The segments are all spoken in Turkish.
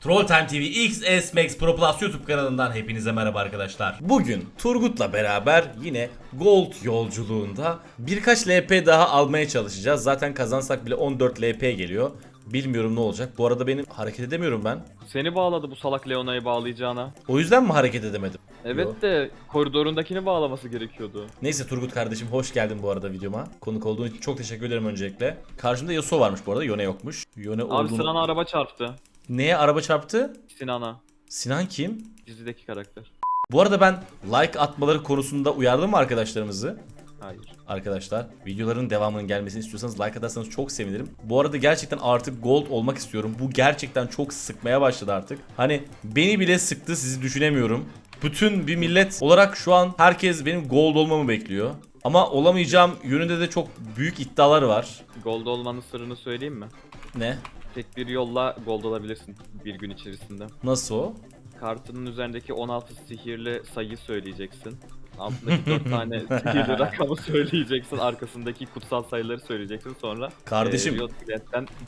Troll Time TV XS Max Pro Plus YouTube kanalından hepinize merhaba arkadaşlar. Bugün Turgut'la beraber yine Gold yolculuğunda birkaç LP daha almaya çalışacağız. Zaten kazansak bile 14 LP geliyor. Bilmiyorum ne olacak. Bu arada benim hareket edemiyorum ben. Seni bağladı bu salak Leona'yı bağlayacağına. O yüzden mi hareket edemedim? Evet Yo. de koridorundakini bağlaması gerekiyordu. Neyse Turgut kardeşim hoş geldin bu arada videoma. Konuk olduğun için çok teşekkür ederim öncelikle. Karşımda Yasuo varmış bu arada. Yone yokmuş. Yone Abi olduğunu... Sinan'a araba çarptı. Neye araba çarptı? Sinan'a. Sinan kim? Dizideki karakter. Bu arada ben like atmaları konusunda uyardım mı arkadaşlarımızı? Hayır. Arkadaşlar videoların devamının gelmesini istiyorsanız like atarsanız çok sevinirim. Bu arada gerçekten artık gold olmak istiyorum. Bu gerçekten çok sıkmaya başladı artık. Hani beni bile sıktı sizi düşünemiyorum. Bütün bir millet olarak şu an herkes benim gold olmamı bekliyor. Ama olamayacağım yönünde de çok büyük iddialar var. Gold olmanın sırrını söyleyeyim mi? Ne? Tek bir yolla gold olabilirsin bir gün içerisinde. Nasıl o? Kartının üzerindeki 16 sihirli sayı söyleyeceksin. Altındaki 4 tane sihirli rakamı söyleyeceksin. Arkasındaki kutsal sayıları söyleyeceksin. Sonra Kardeşim. e, Riot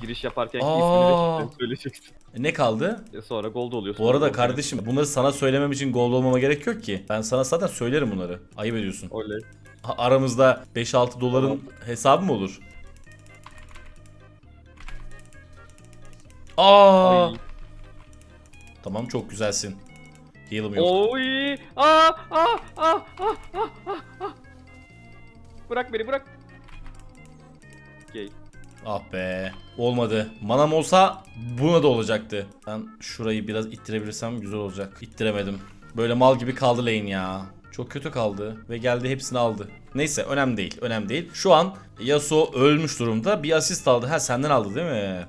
giriş yaparken Aa. ismini ve söyleyeceksin. Ne kaldı? E, Sonra gold oluyorsun. Bu arada Gold kardeşim bunları sana söylemem için gold olmama gerek yok ki. Ben sana zaten söylerim bunları. Ayıp ediyorsun. oluyorsun. Oley. Ha- Aramızda 5-6 doların hesabı mı olur? Aa! Ay. Tamam çok güzelsin. Heal'ım yok. Oy! Aa, aa, aa, aa, aa, aa. Bırak beni bırak. Gay. Ah be. Olmadı. Manam olsa buna da olacaktı. Ben şurayı biraz ittirebilirsem güzel olacak. İttiremedim. Böyle mal gibi kaldı lane ya. Çok kötü kaldı ve geldi hepsini aldı. Neyse önemli değil. Önemli değil. Şu an Yasuo ölmüş durumda. Bir asist aldı. Ha senden aldı değil mi?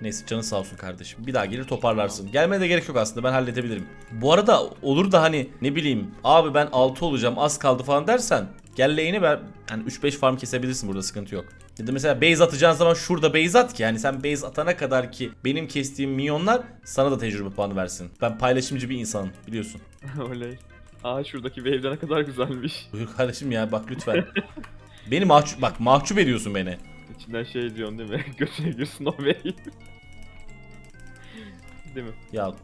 Neyse canı sağ olsun kardeşim. Bir daha gelir toparlarsın. Gelmeye de gerek yok aslında ben halledebilirim. Bu arada olur da hani ne bileyim abi ben 6 olacağım az kaldı falan dersen gel lane'i ver. Yani 3-5 farm kesebilirsin burada sıkıntı yok. Ya da mesela base atacağın zaman şurada base at ki yani sen base atana kadar ki benim kestiğim minyonlar sana da tecrübe puanı versin. Ben paylaşımcı bir insanım biliyorsun. Oley. Aa şuradaki wave'de ne kadar güzelmiş. Buyur kardeşim ya bak lütfen. beni mahcup bak mahcup ediyorsun beni. İçinden şey diyorsun değil mi? Götüne girsin o wave. değil mi? Ya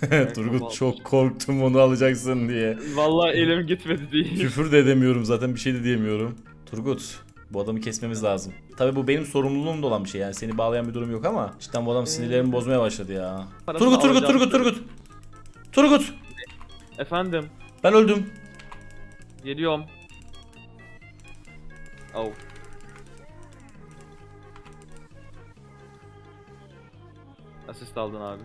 Turgut çok korktum onu alacaksın diye. Vallahi elim gitmedi değil. Küfür de edemiyorum zaten bir şey de diyemiyorum. Turgut bu adamı kesmemiz lazım. Tabii bu benim sorumluluğum da olan bir şey yani seni bağlayan bir durum yok ama cidden bu adam sinirlerimi bozmaya başladı ya. Parasını Turgut Turgut. Turgut Turgut. Turgut Efendim. ben öldüm. Geliyorum. Oh. Asist aldın abi.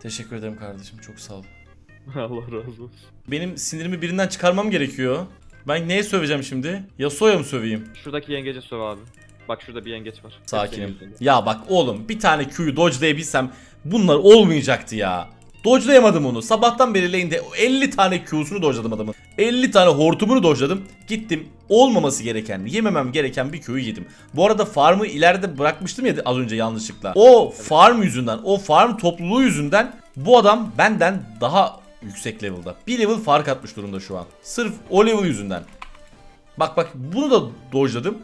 Teşekkür ederim kardeşim çok sağ ol. Allah razı olsun. Benim sinirimi birinden çıkarmam gerekiyor. Ben neye söveceğim şimdi? Yasuo'ya mı söveyim? Şuradaki yengece söv abi. Bak şurada bir yengeç var. Sakinim. Ya bak oğlum bir tane Q'yu dodge'layabilsem bunlar olmayacaktı ya. Dodge'layamadım onu. Sabahtan beri lane'de 50 tane Q'sunu dodge'ladım adamın. 50 tane hortumunu dodge'ladım. Gittim olmaması gereken, yememem gereken bir Q'yu yedim. Bu arada farmı ileride bırakmıştım ya az önce yanlışlıkla. O farm yüzünden, o farm topluluğu yüzünden bu adam benden daha yüksek level'da. Bir level fark atmış durumda şu an. Sırf o level yüzünden. Bak bak bunu da dojladım.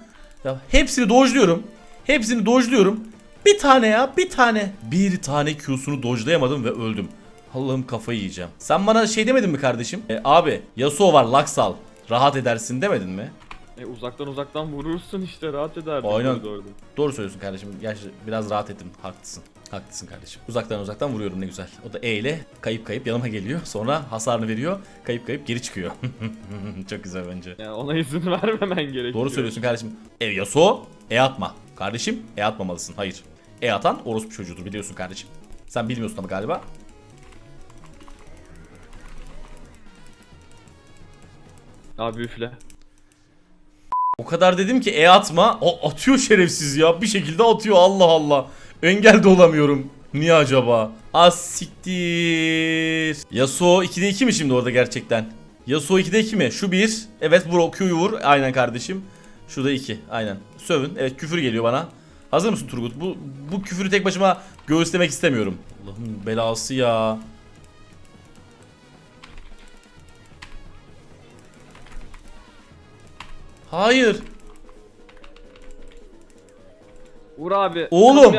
Ya hepsini dojluyorum. Hepsini dojluyorum. Bir tane ya bir tane. Bir tane Q'sunu dojlayamadım ve öldüm. Allah'ım kafayı yiyeceğim. Sen bana şey demedin mi kardeşim? E, abi Yasuo var Lux al. Rahat edersin demedin mi? E uzaktan uzaktan vurursun işte rahat eder. Aynen. Doğru. Doğru söylüyorsun kardeşim. Gerçi biraz rahat ettim. Haklısın. Haklısın kardeşim. Uzaktan uzaktan vuruyorum ne güzel. O da E ile kayıp kayıp yanıma geliyor. Sonra hasarını veriyor. Kayıp kayıp geri çıkıyor. Çok güzel bence. Yani ona izin vermemen gerekiyor. Doğru söylüyorsun kardeşim. E Yasuo E atma. Kardeşim E atmamalısın. Hayır. E atan orospu çocuğudur biliyorsun kardeşim. Sen bilmiyorsun ama galiba. Abi üfle. O kadar dedim ki E atma. O atıyor şerefsiz ya. Bir şekilde atıyor Allah Allah. Engel de olamıyorum. Niye acaba? Az siktir. Yasuo 2'de 2 mi şimdi orada gerçekten? Yasuo 2'de 2 mi? Şu 1. Evet vur Q'yu vur. Aynen kardeşim. Şurada 2. Aynen. Sövün. Evet küfür geliyor bana. Hazır mısın Turgut? Bu bu küfürü tek başıma göğüslemek istemiyorum. Allah'ın belası ya. Hayır. Vur abi. Oğlum.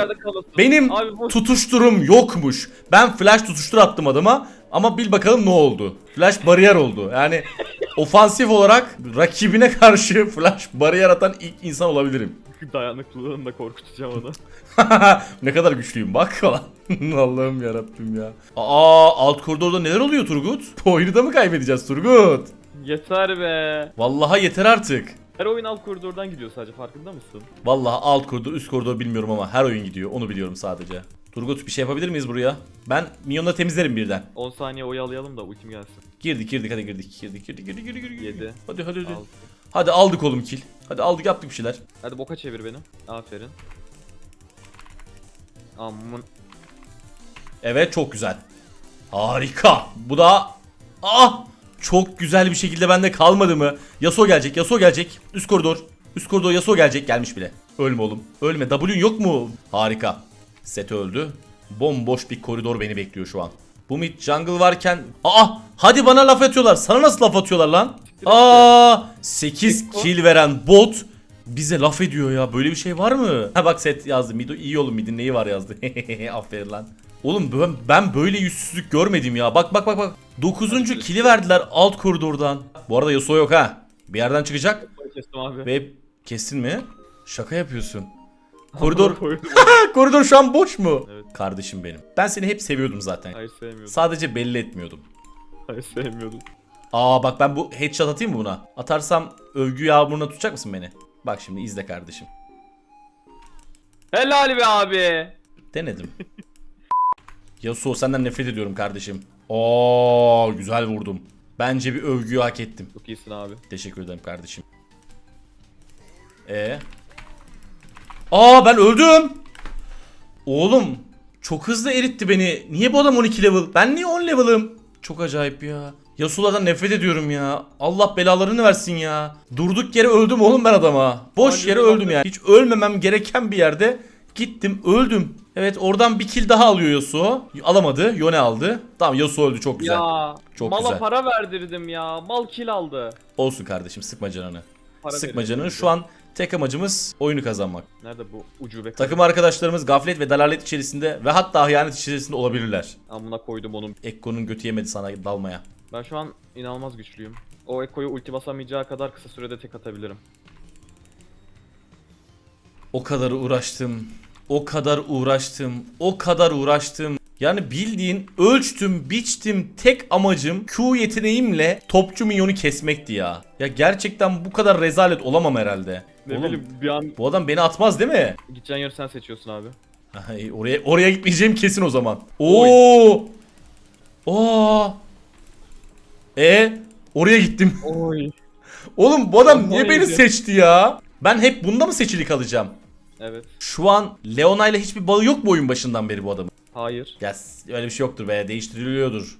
Benim Abi vur. tutuşturum yokmuş. Ben flash tutuştur attım adıma ama bil bakalım ne oldu. Flash bariyer oldu. Yani ofansif olarak rakibine karşı flash bariyer atan ilk insan olabilirim. Dayanıklılığınla korkutacağım onu. ne kadar güçlüyüm bak falan. Allah'ım yarabbim ya. Aa alt koridorda neler oluyor Turgut? Oyunu da mı kaybedeceğiz Turgut? Yeter be. Vallahi yeter artık. Her oyun alt koridordan gidiyor sadece farkında mısın? Vallahi alt koridor üst koridor bilmiyorum ama her oyun gidiyor onu biliyorum sadece. Turgut bir şey yapabilir miyiz buraya? Ben minyonla temizlerim birden. 10 saniye oyalayalım da ultim gelsin. Girdik girdik hadi girdik girdik girdik girdik girdik girdik. Yedi. Hadi hadi hadi. Altı. Hadi aldık oğlum kill. Hadi aldık yaptık bir şeyler. Hadi boka çevir beni. Aferin. Amın. Evet çok güzel. Harika. Bu da ah çok güzel bir şekilde bende kalmadı mı? Yasuo gelecek. Yasuo gelecek. Üst koridor. Üst koridor Yasuo gelecek. Gelmiş bile. Ölme oğlum. Ölme. W'un yok mu? Harika. Set öldü. Bomboş bir koridor beni bekliyor şu an. Bu mid jungle varken Aa hadi bana laf atıyorlar. Sana nasıl laf atıyorlar lan? Aa 8 kill veren bot bize laf ediyor ya. Böyle bir şey var mı? Ha bak set yazdı. Mid iyi oğlum midin neyi var yazdı. Aferin lan. Oğlum ben, ben böyle yüzsüzlük görmedim ya. Bak bak bak bak. 9. kili verdiler alt koridordan. Bu arada Yasuo yok ha. Bir yerden çıkacak Kestim abi. ve kestin mi? Şaka yapıyorsun. Koridor koridor şu an boş mu? Evet. Kardeşim benim. Ben seni hep seviyordum zaten. Hayır sevmiyordum. Sadece belli etmiyordum. Hayır sevmiyordum. Aa bak ben bu headshot atayım mı buna? Atarsam övgü yağmuruna tutacak mısın beni? Bak şimdi izle kardeşim. Helal be abi. Denedim. Yasuo senden nefret ediyorum kardeşim. Oo güzel vurdum. Bence bir övgüyü hak ettim. Çok iyisin abi. Teşekkür ederim kardeşim. E. Aa ben öldüm. Oğlum çok hızlı eritti beni. Niye bu adam 12 level? Ben niye 10 level'ım? Çok acayip ya. Yasuo'dan nefret ediyorum ya. Allah belalarını versin ya. Durduk yere öldüm oğlum ben adama. Boş yere öldüm bak. ya. Hiç ölmemem gereken bir yerde gittim öldüm. Evet oradan bir kill daha alıyor Yasuo. Alamadı. Yone aldı. Tamam Yasuo öldü çok güzel. Ya Çok mala güzel. para verdirdim ya. Mal kill aldı. Olsun kardeşim sıkma canını. Para Sıkma canını. Şu an tek amacımız oyunu kazanmak. Nerede bu ucube Takım arkadaşlarımız gaflet ve dalalet içerisinde ve hatta hıyanet içerisinde olabilirler. Amına koydum onun. Ekko'nun götü yemedi sana dalmaya. Ben şu an inanılmaz güçlüyüm. O Ekko'yu ulti basamayacağı kadar kısa sürede tek atabilirim. O kadar uğraştım. O kadar uğraştım. O kadar uğraştım. Yani bildiğin ölçtüm, biçtim. Tek amacım Q yeteneğimle topçu minyonu kesmekti ya. Ya gerçekten bu kadar rezalet olamam herhalde. Ne Oğlum, bileyim bir an bu adam beni atmaz değil mi? gideceğin yeri sen seçiyorsun abi. Ay, oraya oraya gitmeyeceğim kesin o zaman. Oo! Oo! E oraya gittim. Oy. Oğlum bu adam niye beni seçti ya? Ben hep bunda mı seçili kalacağım? Evet. Şu an Leona ile hiçbir bağı yok mu oyun başından beri bu adamın? Hayır. Ya öyle bir şey yoktur be değiştiriliyordur.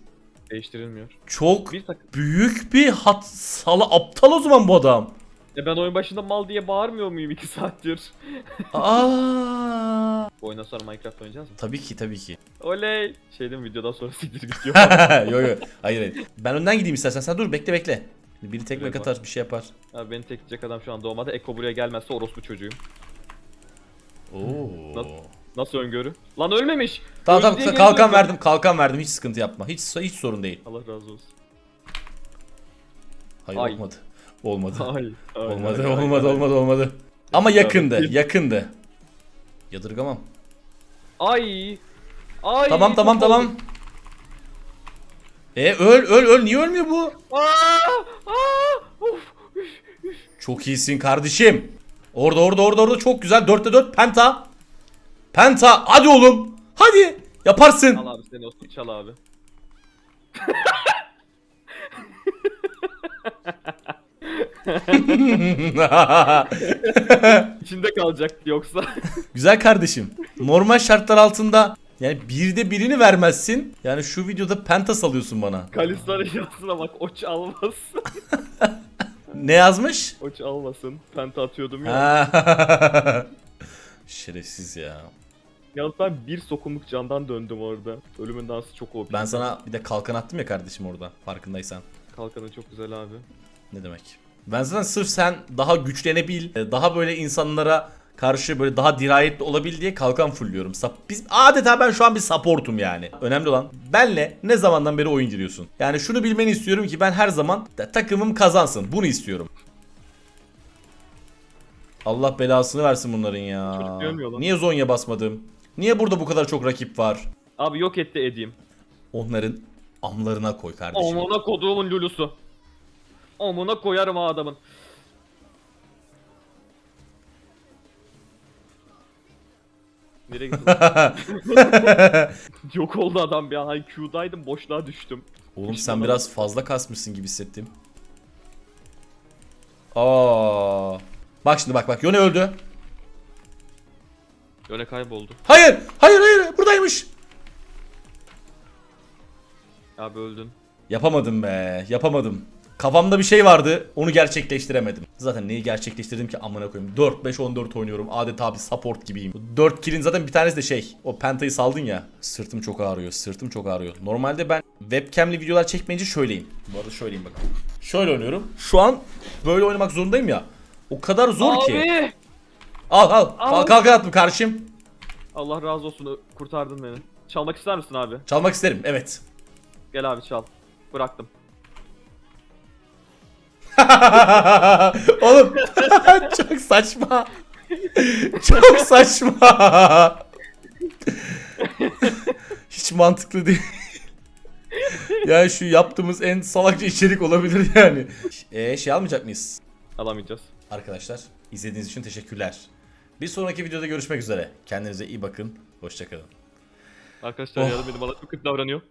Değiştirilmiyor. Çok Bir takım. büyük bir hat salı aptal o zaman bu adam. E ben oyun başında mal diye bağırmıyor muyum 2 saattir? Aa! Bu oyundan sonra Minecraft oynayacağız mı? Tabii ki tabii ki. Oley! Şey değil mi videodan sonra siktir git diyor. yok yok. Hayır hayır. Ben önden gideyim istersen. Sen dur bekle bekle. Biri tekmek atar bir şey yapar. Abi beni tekleyecek adam şu an doğmada. Eko buraya gelmezse orospu çocuğuyum. Oo. Nasıl? Nasıl öngörü? Lan ölmemiş! Tamam Öldü tamam kalkan döndü. verdim kalkan verdim hiç sıkıntı yapma hiç hiç sorun değil. Allah razı olsun. Hayır Ay. olmadı. Olmadı. Ay. ay, olmadı ay, ay, olmadı ay. olmadı olmadı. Ama yakındı yakındı. Yadırgamam. Ay. Ay. Tamam tamam tamam. oldu. E öl öl öl niye ölmüyor bu? Aa! Aa! Of! Çok iyisin kardeşim. Orada orada orada orada çok güzel 4'te 4 penta. Penta hadi oğlum. Hadi yaparsın. Al abi seni olsun çal abi. İçinde kalacak yoksa. güzel kardeşim. Normal şartlar altında yani birde birini vermezsin. Yani şu videoda penta salıyorsun bana. Kalistar'ın yazısına bak oç almasın. Ne yazmış? Oç almasın. Penta atıyordum ya. Şerefsiz ya. Yalnız ben bir sokumluk candan döndüm orada. Ölümün dansı çok OP. Ben sana bir de kalkan attım ya kardeşim orada farkındaysan. Kalkanı çok güzel abi. Ne demek? Ben zaten sırf sen daha güçlenebil, daha böyle insanlara karşı böyle daha dirayetli olabil diye kalkan fullüyorum. Sap biz adeta ben şu an bir supportum yani. Önemli olan benle ne zamandan beri oyun giriyorsun. Yani şunu bilmeni istiyorum ki ben her zaman takımım kazansın. Bunu istiyorum. Allah belasını versin bunların ya. Niye Zonya basmadım? Niye burada bu kadar çok rakip var? Abi yok etti edeyim. Onların amlarına koy kardeşim. Amına koduğumun lulusu. Amına koyarım adamın. Nereye gittin? Yok oldu adam bir an. Hani Q'daydım boşluğa düştüm. Oğlum İşte sen bana biraz fazla kasmışsın gibi hissettim. Aa. Bak şimdi bak bak Yone öldü. Öyle kayboldu. Hayır, hayır, hayır. Buradaymış. Abi öldün. Yapamadım be. Yapamadım. Kafamda bir şey vardı. Onu gerçekleştiremedim. Zaten neyi gerçekleştirdim ki amına koyayım. 4 5 14 oynuyorum. Adeta bir support gibiyim. 4 kill'in zaten bir tanesi de şey. O pentayı saldın ya. Sırtım çok ağrıyor. Sırtım çok ağrıyor. Normalde ben webcam'li videolar çekmeyince şöyleyim. Bu arada şöyleyim bakın. Şöyle oynuyorum. Şu an böyle oynamak zorundayım ya. O kadar zor ki. Abi! Al al. Al. Kalk attım karşım. Allah razı olsun kurtardın beni. Çalmak ister misin abi? Çalmak isterim. Evet. Gel abi çal. Bıraktım. Oğlum çok saçma. Çok saçma. Hiç mantıklı değil. yani şu yaptığımız en salakça içerik olabilir yani. Eee şey almayacak mıyız? Alamayacağız. Arkadaşlar izlediğiniz için teşekkürler. Bir sonraki videoda görüşmek üzere. Kendinize iyi bakın. Hoşçakalın. Arkadaşlar Oh. yardım edin bana çok kötü davranıyor.